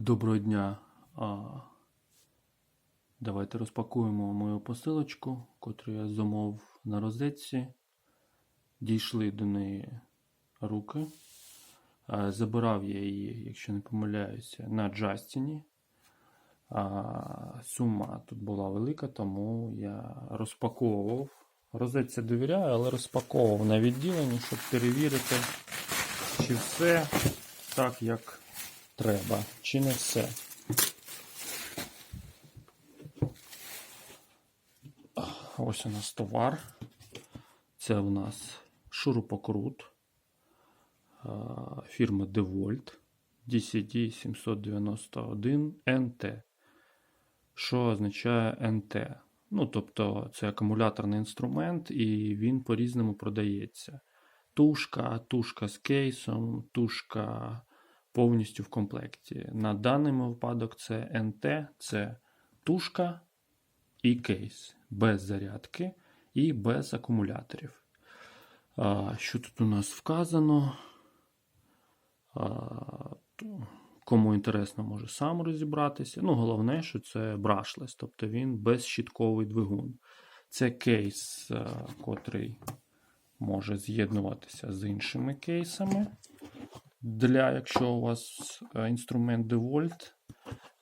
Доброго дня. А, Давайте розпакуємо мою посилочку, котру я замовив на розетці. Дійшли до неї руки. Забирав я її, якщо не помиляюся, на Джастіні. Сума тут була велика, тому я розпаковував. Розетці довіряю, але розпаковував на відділенні, щоб перевірити, чи все так, як треба, чи не все. Ось у нас товар. Це у нас шурупокрут фірми DeWalt DCD 791 NT. Що означає NT? Ну, тобто, це акумуляторний інструмент, і він по-різному продається. Тушка, тушка з кейсом, тушка повністю в комплекті. На даний випадок це НТ, це тушка і кейс без зарядки і без акумуляторів. Що тут у нас вказано? Кому інтересно, може сам розібратися. Ну, головне, що це брашлес, тобто він безщітковий двигун. Це кейс, а, котрий може з'єднуватися з іншими кейсами. Для, якщо у вас е, інструмент DeWalt,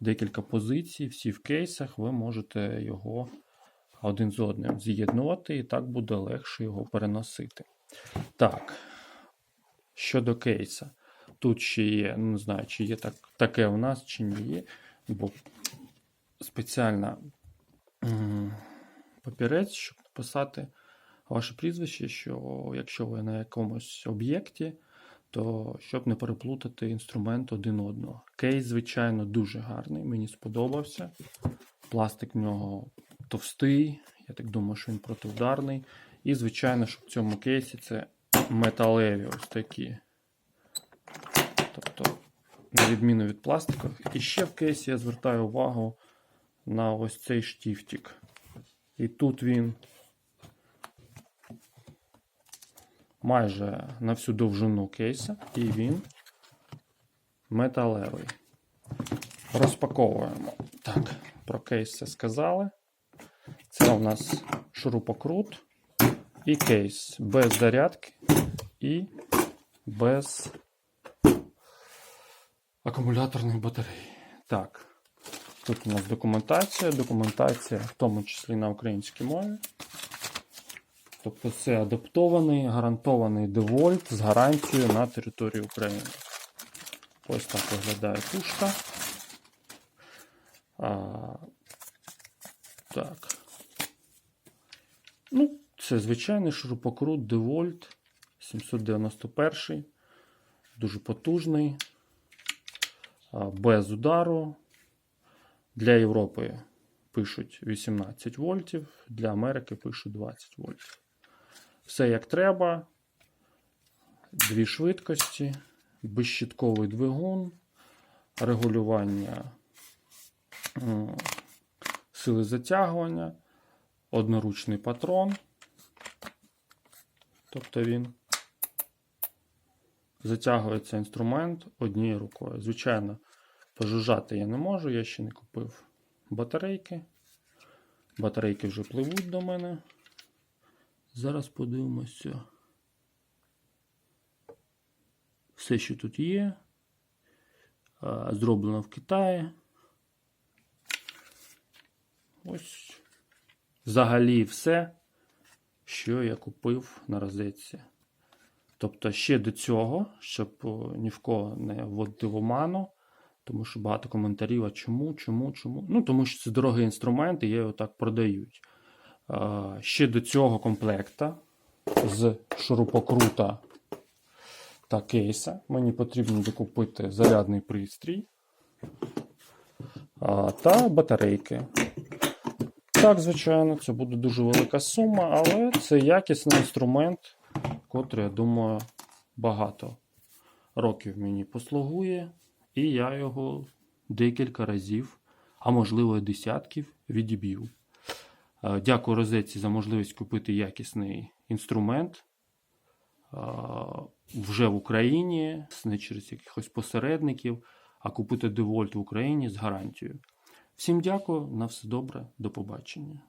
декілька позицій, всі в кейсах, ви можете його один з одним з'єднувати, і так буде легше його переносити. Так, щодо кейса. Тут ще є, не знаю, чи є так, таке у нас, чи не є, бо спеціально м, папірець, щоб написати ваше прізвище, що якщо ви на якомусь об'єкті, то щоб не переплутати інструмент один одного. Кейс, звичайно, дуже гарний, мені сподобався. Пластик в нього товстий, я так думаю, що він протиударний. І, звичайно, що в цьому кейсі це металеві ось такі. Тобто, на відміну від пластикових. І ще в кейсі я звертаю увагу на ось цей штифтик. І тут він майже на всю довжину кейса, і він металевий. Розпаковуємо. Так, про кейс це сказали. Це у нас шурупокрут і кейс без зарядки і без акумуляторної батареї. Так, тут у нас документація. Документація в тому числі на українській мові. Тобто це адаптований, гарантований DeWalt з гарантією на території України. Ось так виглядає пушка. А, так. Ну, це звичайний шурупокрут DeWalt 791. Дуже потужний. а, Без удару. Для Європи пишуть 18 вольтів, для Америки пишуть 20 вольтів. Все як треба. Дві швидкості, безщітковий двигун, регулювання сили затягування, одноручний патрон. Тобто він затягується інструмент однією рукою. Звичайно, пожужжати я не можу, я ще не купив батарейки. Батарейки вже пливуть до мене. Зараз подивимося. Все, що тут є, зроблено в Китаї. Ось взагалі все, що я купив на розетці. Тобто ще до цього, щоб ні в кого не вводити в оману, тому що багато коментарів, а чому, чому, чому. Ну, тому що це дорогий інструмент, і його так продають. А, ще до цього комплекта з шурупокрута та кейса мені потрібно докупити зарядний пристрій та батарейки. Так, звичайно, це буде дуже велика сума, але це якісний інструмент, котрий, я думаю, багато років мені послугує, і я його декілька разів, а можливо десятків, відіб'ю. Е, Дякую розетці за можливість купити якісний інструмент е, вже в Україні, не через якихось посередників. а купити девольт в Україні з гарантією. Всім дякую, на все добре, до побачення.